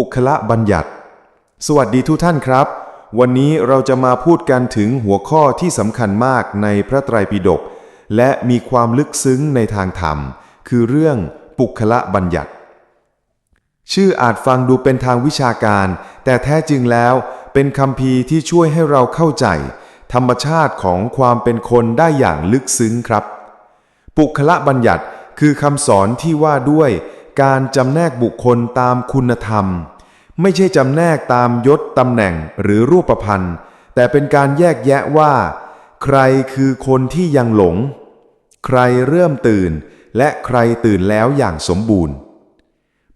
ปุคละบัญญัติ สวัสดีทุกท่านครับ วันนี้เราจะมาพูดกันถึงหัวข้อที่สำคัญมากในพระไตรปิฎกและมีความลึกซึ้งในทางธรรม คือเรื่องปุคละบัญญัติ ชื่ออาจฟังดูเป็นทางวิชาการ แต่แท้จริงแล้วเป็นคำพีที่ช่วยให้เราเข้าใจ ธรรมชาติของความเป็นคนได้อย่างลึกซึ้งครับ ปุคละบัญญัติคือคำสอนที่ว่าด้วยการจำแนกบุคคลตามคุณธรรม ไม่ใช่จำแนกตามยศตำแหน่งหรือรูปพันธ์แต่เป็นการแยกแยะว่า ใครคือคนที่ยังหลง ใครเริ่มตื่น และใครตื่นแล้วอย่างสมบูรณ์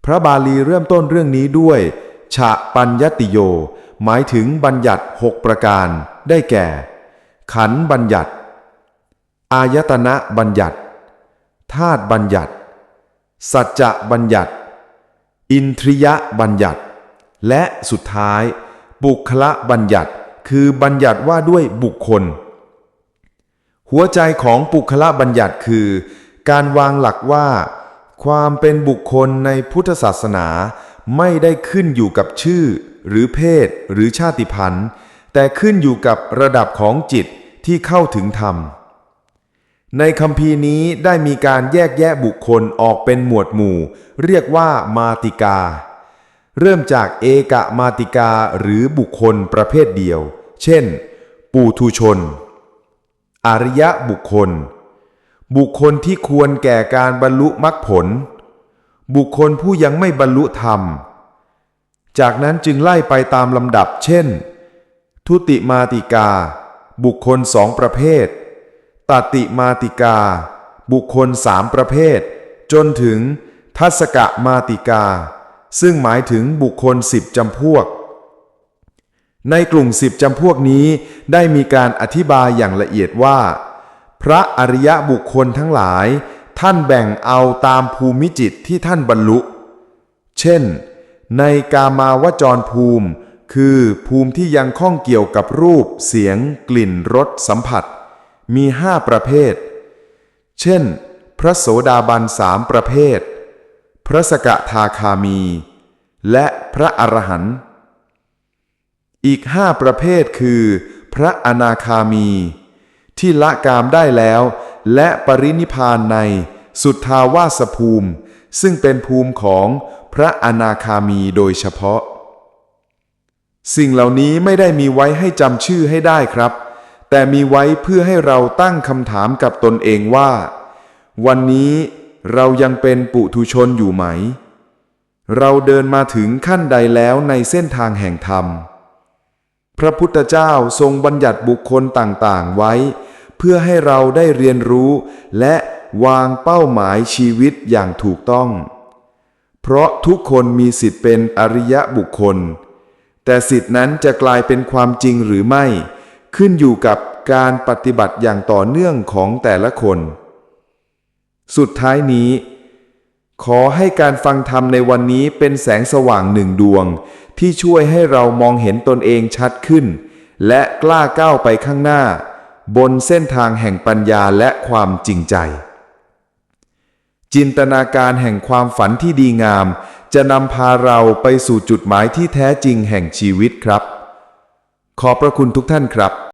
พระบาลีเริ่มต้นเรื่องนี้ด้วย ฉะปัญญติโย หมายถึงบัญญัติหกประการ ได้แก่ ขันบัญญัติ อายตนะบัญญัติธาตุบัญญัติ สัจจะบัญญัติ อินทริยบัญญัติ และสุดท้าย บุคละบัญญัติคือบัญญัติว่าด้วยบุคคล หัวใจของปุคละบัญญัติคือ การวางหลักว่า ความเป็นบุคคลในพุทธศาสนาไม่ได้ขึ้นอยู่กับชื่อ หรือเพศ หรือชาติพันธุ์แต่ขึ้นอยู่กับระดับของจิตที่เข้าถึงธรรม ในคำพีร์นี้ได้มีการแยกแยะบุคคลออกเป็นหมวดหมู่ เรียกว่ามาติกา เริ่มจากเอกมาติกาหรือบุคคลประเภทเดียว เช่น ปูทุชน อริยะบุคคล บุคคลที่ควรแก่การบรรลุมรรคผล บุคคลผู้ยังไม่บรรลุธรรม จากนั้นจึงไล่ไปตามลำดับ เช่น ทุติมาติกา บุคคลสองประเภท ตติมาติกา บุคคลสามประเภท จนถึงทัศกะมาติกา ซึ่งหมายถึงบุคคลสิบจำพวก ในกลุ่มสิบจำพวกนี้ได้มีการอธิบายอย่างละเอียดว่า พระอริยบุคคลทั้งหลาย ท่านแบ่งเอาตามภูมิจิตที่ท่านบรรลุ เช่น ในกามาวจรภูมิ คือภูมิที่ยังข้องเกี่ยวกับรูป เสียง กลิ่นรสสัมผัส มีห้าประเภท เช่น พระโสดาบันสามประเภท พระสกทาคามี และพระอรหันต์อีกห้าประเภทคือ พระอนาคามี ที่ละกามได้แล้ว และปรินิพพานในสุทธาวาสภูมิ ซึ่งเป็นภูมิของพระอนาคามีโดยเฉพาะ สิ่งเหล่านี้ไม่ได้มีไว้ให้จำชื่อให้ได้ครับ แต่มีไว้เพื่อให้เราตั้งคำถามกับตนเองว่า วันนี้ เรายังเป็นปุถุชนอยู่ไหม เราเดินมาถึงขั้นใดแล้วในเส้นทางแห่งธรรม พระพุทธเจ้าทรงบัญญัติบุคคลต่างๆไว้ เพื่อให้เราได้เรียนรู้ และวางเป้าหมายชีวิตอย่างถูกต้อง เพราะทุกคนมีสิทธิ์เป็นอริยะบุคคล แต่สิทธินั้นจะกลายเป็นความจริงหรือไม่ ขึ้นอยู่กับการปฏิบัติอย่างต่อเนื่องของแต่ละคน สุดท้ายนี้ ขอให้การฟังธรรมในวันนี้เป็นแสงสว่างหนึ่งดวง ที่ช่วยให้เรามองเห็นตนเองชัดขึ้น และกล้าก้าวไปข้างหน้า บนเส้นทางแห่งปัญญาและความจริงใจ จินตนาการแห่งความฝันที่ดีงาม จะนำพาเราไปสู่จุดหมายที่แท้จริงแห่งชีวิตครับ ขอบพระคุณทุกท่านครับ